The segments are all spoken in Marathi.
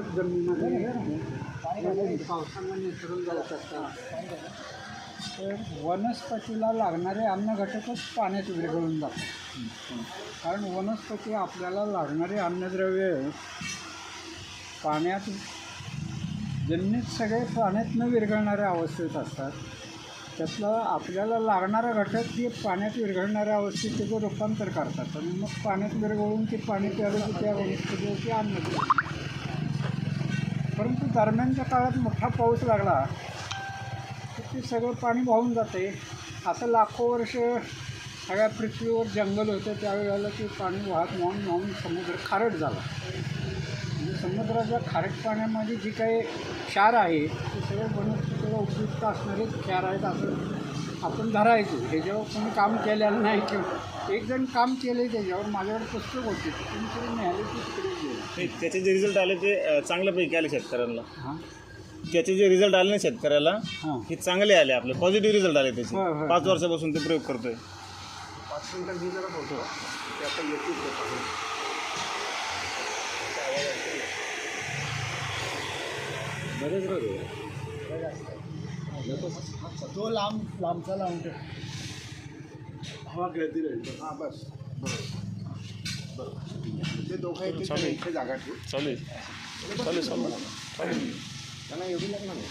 घटक जमिनीमध्ये पावसानं निसरून जात असतात तर वनस्पतीला लागणारे अन्न घटकच पाण्यात विरघळून जातात. कारण वनस्पती आपल्याला लागणारे अन्नद्रव्य पाण्यात जमिनीत सगळे पाण्यात न विरघळणाऱ्या अवस्थेत असतात त्यातलं आपल्याला लागणारा घटक ते पाण्यात विरघळणाऱ्या अवस्थेत त्याचं रूपांतर करतात. आणि मग पाण्यात विरघळून ते पाणी प्यायलं त्या वनस्पतीवरती अन्न परंतु दरम्यानच्या काळात मोठा पाऊस लागला तर ते सगळं पाणी वाहून जाते. असं लाखो वर्ष सगळ्या पृथ्वीवर जंगल होतं त्यावेळेला ते पाणी वाहत वाहून वाहून समुद्र खारट झाला. म्हणजे समुद्राच्या खारट पाण्यामध्ये जी काही क्षार आहे ते सगळे वनस्पतीला उपयुक्त असणारे क्षार आहेत असं आपण धरायचो. हे जेव्हा कोणी काम केलेलं नाही किंवा एक जण काम केलं त्याच्यावर माझ्याकडे पुस्तक होते. तिकडे गेले. ते त्याचे जे रिझल्ट आले ते अं, चांगल्यापैकी आले शेतकऱ्यांना. हां? त्याचे जे रिझल्ट आले ना शेतकऱ्याला हां. हे चांगले आले आपले. पॉझिटिव्ह रिझल्ट आले त्याचे. होय, होय. पाच वर्षापासून ते प्रयोग करतोय. पाच मी जरा ते आता येतील बरेच तो लांब लांबचा ठेव हवा खेळती राहील. हां बस. बरोबर. बरोबर ते दोघं येतील इथे जागा ठेवू. चालेल. चालेल चालेल. त्यांना एवढी लागणार नाही.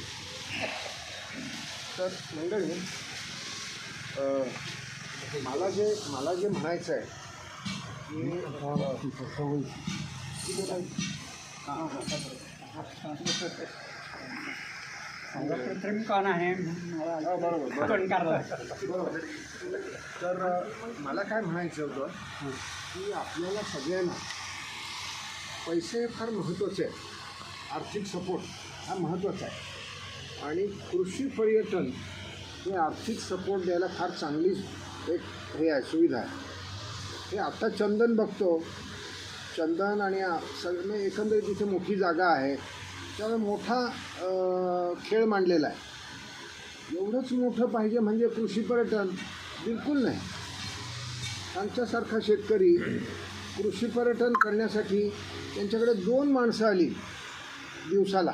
तर मंडळी अ, मला जे मला जे म्हणायचं आहे की? हां, हां. कृत्रिम कान आहे. बरोबर बरोबर तर मला काय म्हणायचं होतं की आपल्याला सगळ्यांना पैसे फार महत्त्वाचे आहेत. आर्थिक सपोर्ट हा महत्त्वाचा आहे. आणि कृषी पर्यटन हे आर्थिक सपोर्ट द्यायला फार चांगली एक हे आहे सुविधा आहे. हे आता चंदन बघतो. चंदन आणि सगळं एकंदरीत तिथे मोठी जागा आहे. त्यामुळे मोठा खेळ मांडलेला आहे. एवढंच मोठं पाहिजे म्हणजे कृषी पर्यटन बिलकुल नाही. आमच्यासारखा शेतकरी कृषी पर्यटन करण्यासाठी त्यांच्याकडे दोन माणसं आली दिवसाला.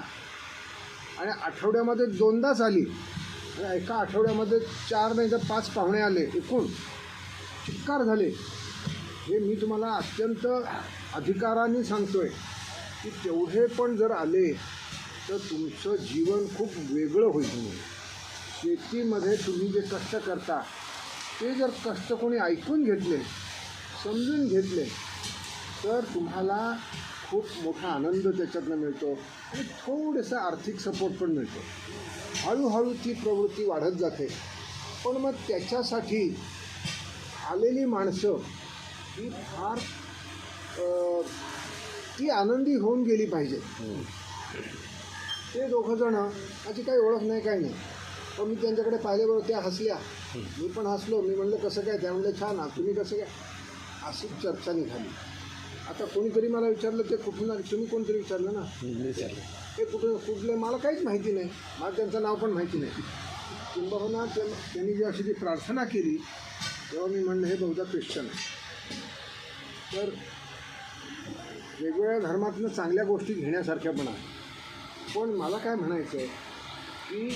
आणि आठवड्यामध्ये दोनदाच आली. आणि एका आठवड्यामध्ये चार नाही तर पाच पाहुणे आले एकूण. चिक्कार झाले. हे मी तुम्हाला अत्यंत अधिकाराने सांगतो आहे की तेवढे पण जर आले तर तुमचं जीवन खूप वेगळं होईल शेतीमध्ये तुम्ही जे कष्ट करता ते जर कष्ट कोणी ऐकून घेतले समजून घेतले तर तुम्हाला खूप मोठा आनंद त्याच्यातनं मिळतो आणि थोडंसं आर्थिक सपोर्ट पण मिळतो. हळूहळू ती प्रवृत्ती वाढत जाते. पण मग त्याच्यासाठी आलेली माणसं ही फार ती आनंदी होऊन गेली पाहिजे. हो. ते दोघंजणं माझी काही ओळख नाही काही नाही. पण मी त्यांच्याकडे पाहिल्याबरोबर त्या हसल्या. मी पण हसलो. मी म्हणलं कसं काय? त्या म्हणलं छान आ, तुम्ही कसं काय? अशी चर्चा निघाली. आता कोणीतरी मला विचारलं ते कुठून आले? तुम्ही कोणतरी विचारलं ना? ते कुठून कुठले? मला काहीच माहिती नाही. मला त्यांचं नाव पण माहिती नाही. किंबहुना त्यांनी जी अशी ती प्रार्थना केली तेव्हा मी म्हणलं हे बहुधा ख्रिश्चन आहे. तर वेगवेगळ्या धर्मातनं चांगल्या गोष्टी घेण्यासारख्या पण आहेत. पण मला काय म्हणायचं आहे की